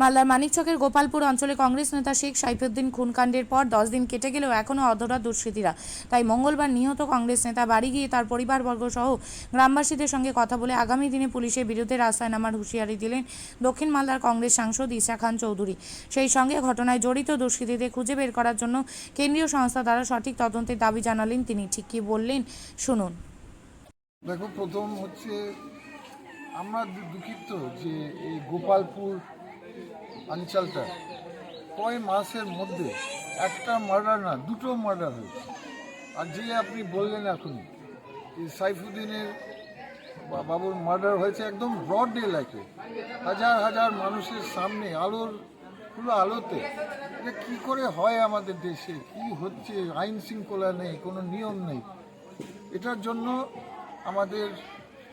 মালদার মানিকচকের গোপালপুর অঞ্চলে কংগ্রেস নেতা শেখ সাইফুদ্দিন খুনকাণ্ডের পর দশ দিন কেটে গেলেও এখনও অধরা দুষ্কৃতীরা তাই মঙ্গলবার নিহত কংগ্রেস নেতা বাড়ি গিয়ে তার পরিবারবর্গ সহ গ্রামবাসীদের সঙ্গে কথা বলে আগামী দিনে পুলিশের বিরুদ্ধে রাস্তায় নামার হুঁশিয়ারি দিলেন দক্ষিণ মালদার কংগ্রেস সাংসদ ইসা খান চৌধুরী। সেই সঙ্গে ঘটনায় জড়িত দুষ্কৃতীদের খুঁজে বের করার জন্য কেন্দ্রীয় সংস্থা দ্বারা সঠিক তদন্তের দাবি জানালেন তিনি। ঠিক কি বললেন, শুনুন। দেখো, প্রথম হচ্ছে আমরা দুঃখিত যে এই গোপালপুর অঞ্চলটা। কয় মাসের মধ্যে একটা মার্ডার না, দুটো মার্ডার হয়েছে। আর যে আপনি বললেন এখন সাইফুদ্দিনের বাবুর মার্ডার হয়েছে একদম ব্রড ডে লাইকে হাজার হাজার মানুষের সামনে আলোর, পুরো আলোতে। এটা কী করে হয় আমাদের দেশে, কি হচ্ছে, আইন শৃঙ্খলা নেই, কোনো নিয়ম নেই। এটার জন্য আমাদের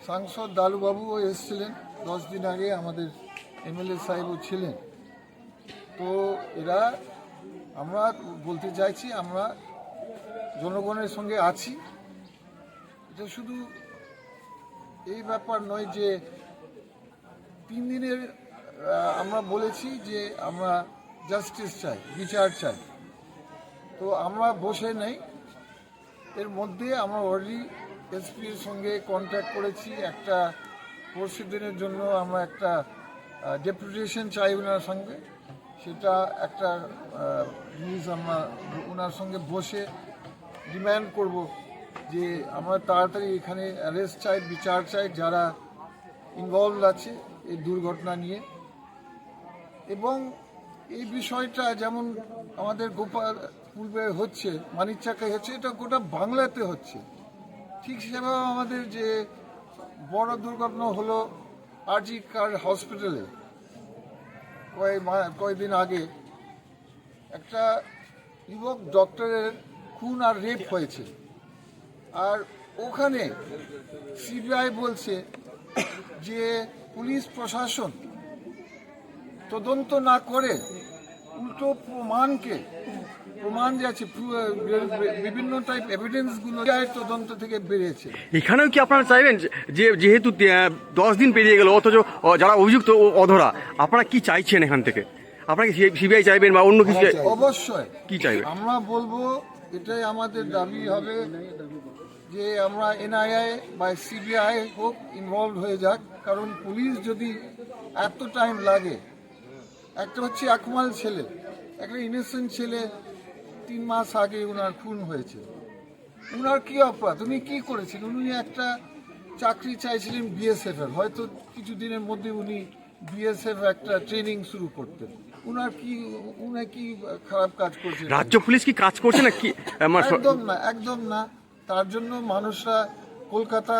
সাংসদ দালুবাবুও এসেছিলেন। দশ দিন আগে আমাদের এমএলএ সাহেবও ছিলেন। তো এরা, আমরা বলতে চাইছি আমরা জনগণের সঙ্গে আছি। এটা শুধু এই ব্যাপার নয় যে তিন দিনের আমরা বলেছি যে আমরা জাস্টিস চাই, বিচার চাই। তো আমরা বসে নেই। এর মধ্যে আমরা অলরেডি এসপির সঙ্গে কন্ট্যাক্ট করেছি। একটা পরশু দিনের জন্য আমরা একটা ডেপুটেশন চাই ওনার সঙ্গে। সেটা একটা জিনিস আমরা ওনার সঙ্গে বসে ডিম্যান্ড করব যে আমরা তাড়াতাড়ি এখানে অ্যারেস্ট চাই, বিচার চাই, যারা ইনভলভ আছে এই দুর্ঘটনা নিয়ে। এবং এই বিষয়টা যেমন আমাদের গোপাল পূর্বে হচ্ছে, মানিকচাকে হচ্ছে, এটা গোটা বাংলাতে হচ্ছে। ঠিক সেভাবে আমাদের যে বড় দুর্ঘটনা হলো আরজি কার হসপিটালে কয় মা- কয়েকদিন আগে একটা যুবক ডক্টরের খুন আর রেপ হয়েছে। আর ওখানে সিবিআই বলছে যে পুলিশ প্রশাসন তদন্ত না করে উল্টো প্রমাণকে প্রমাণ যে আছে বিভিন্ন টাইপ এভিডেন্সগুলো তদন্ত থেকে বেরিয়েছে। এখানেও কি আপনারা চাইবেন যে- যেহেতু দশ দিন পেরিয়ে গেল অথচ যারা অভিযুক্ত অধরা আপনারা কি চাইছেন এখান থেকে? আপনারা কি সিবিআই চাইবেন বা অন্য কিছু অবশ্যই। কি চাইবেন? আমরা বলব এটাই আমাদের দাবি হবে যে আমরা এনআইআই বা সিবিআই হোক ইনভলভ হয়ে যাক। কারণ পুলিশ যদি এত টাইম লাগে একটা হচ্ছে আকমাল ছেলে একটা ইনোসেন্ট ছেলে তিন মাস আগে ওনার খুন হয়েছে উনার কি অপরাধ? উনি কি করেছিলেন? উনি একটা চাকরি চাইছিলেন বিএসএফ এর হয়তো কিছুদিনের মধ্যে উনি বিএসএফ একটা ট্রেনিং শুরু করতেন। উনার কি উনি কি খারাপ কাজ করছেন রাজ্য পুলিশ কি কাজ করছে না কি একদম না একদম না। তার জন্য মানুষরা কলকাতা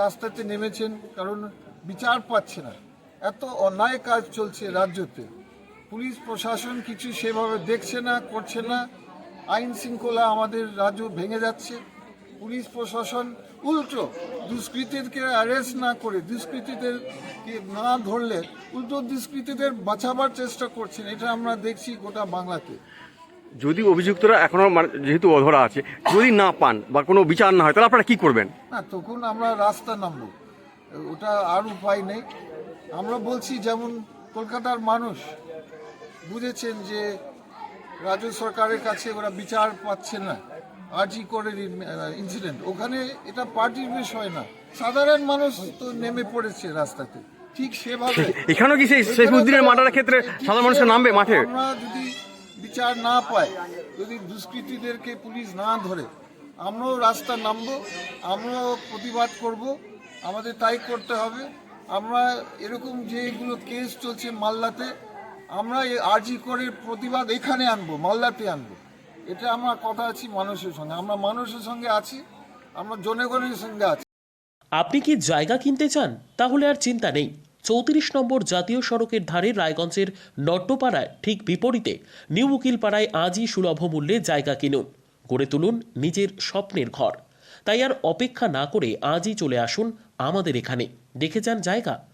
রাস্তাতে নেমেছেন কারণ বিচার পাচ্ছে না। এত অন্যায় কাজ চলছে রাজ্যতে। পুলিশ প্রশাসন কিছু সেভাবে দেখছে না করছে না। আইন শৃঙ্খলা আমাদের রাজ্য ভেঙে যাচ্ছে। পুলিশ প্রশাসন উল্টো দুষ্কৃতীদেরকে অ্যারেস্ট না করে দুষ্কৃতীদের না ধরলে উল্টো দুষ্কৃতীদের বাঁচাবার চেষ্টা করছেন। এটা আমরা দেখছি গোটা বাংলাতে। যদি অভিযুক্তরা এখনও মানে যেহেতু অধরা আছে যদি না পান বা কোনো বিচার না হয় তাহলে আপনারা কি করবেন? না তখন আমরা রাস্তা নামবো। ওটা আর উপায় নেই। আমরা বলছি যেমন কলকাতার মানুষ বুঝেছেন যে রাজ্য সরকারের কাছে ওরা বিচার পাচ্ছে না। আরজি করে ইনসিডেন্ট ওখানে এটা পার্টির বিষয় না। সাধারণ মানুষ তো নেমে পড়েছে রাস্তাতে। ঠিক সেভাবে এখানেও কি সেই মার্ডারের ক্ষেত্রে সাধারণ মানুষের নামবে মাঠে? আমরা যদি বিচার না পাই যদি দুষ্কৃতীদেরকে পুলিশ না ধরে আমরাও রাস্তা নামবো আমরাও প্রতিবাদ করব আমাদের তাই করতে হবে। আমরা এরকম যেগুলো কেস চলছে মাল্লাতে আমরা আরজি করে প্রতিবাদ এখানে আনব মাল্লাতে আনব। এটা আমরা কথা আছি মানুষের সঙ্গে। আমরা মানুষের সঙ্গে আছি, আমরা জনগণের সঙ্গে আছি। আপনি কি জায়গা কিনতে চান? তাহলে আর চিন্তা নেই। চৌত্রিশ নম্বর জাতীয় সড়কের ধারে রায়গঞ্জের নট্টপাড়ায় ঠিক বিপরীতে নিউ উকিলপাড়ায় আজই সুলভ মূল্যে জায়গা কিনুন। গড়ে তুলুন নিজের স্বপ্নের ঘর। তাই আর অপেক্ষা না করে আজই চলে আসুন আমাদের এখানে। দেখে যান জায়গা।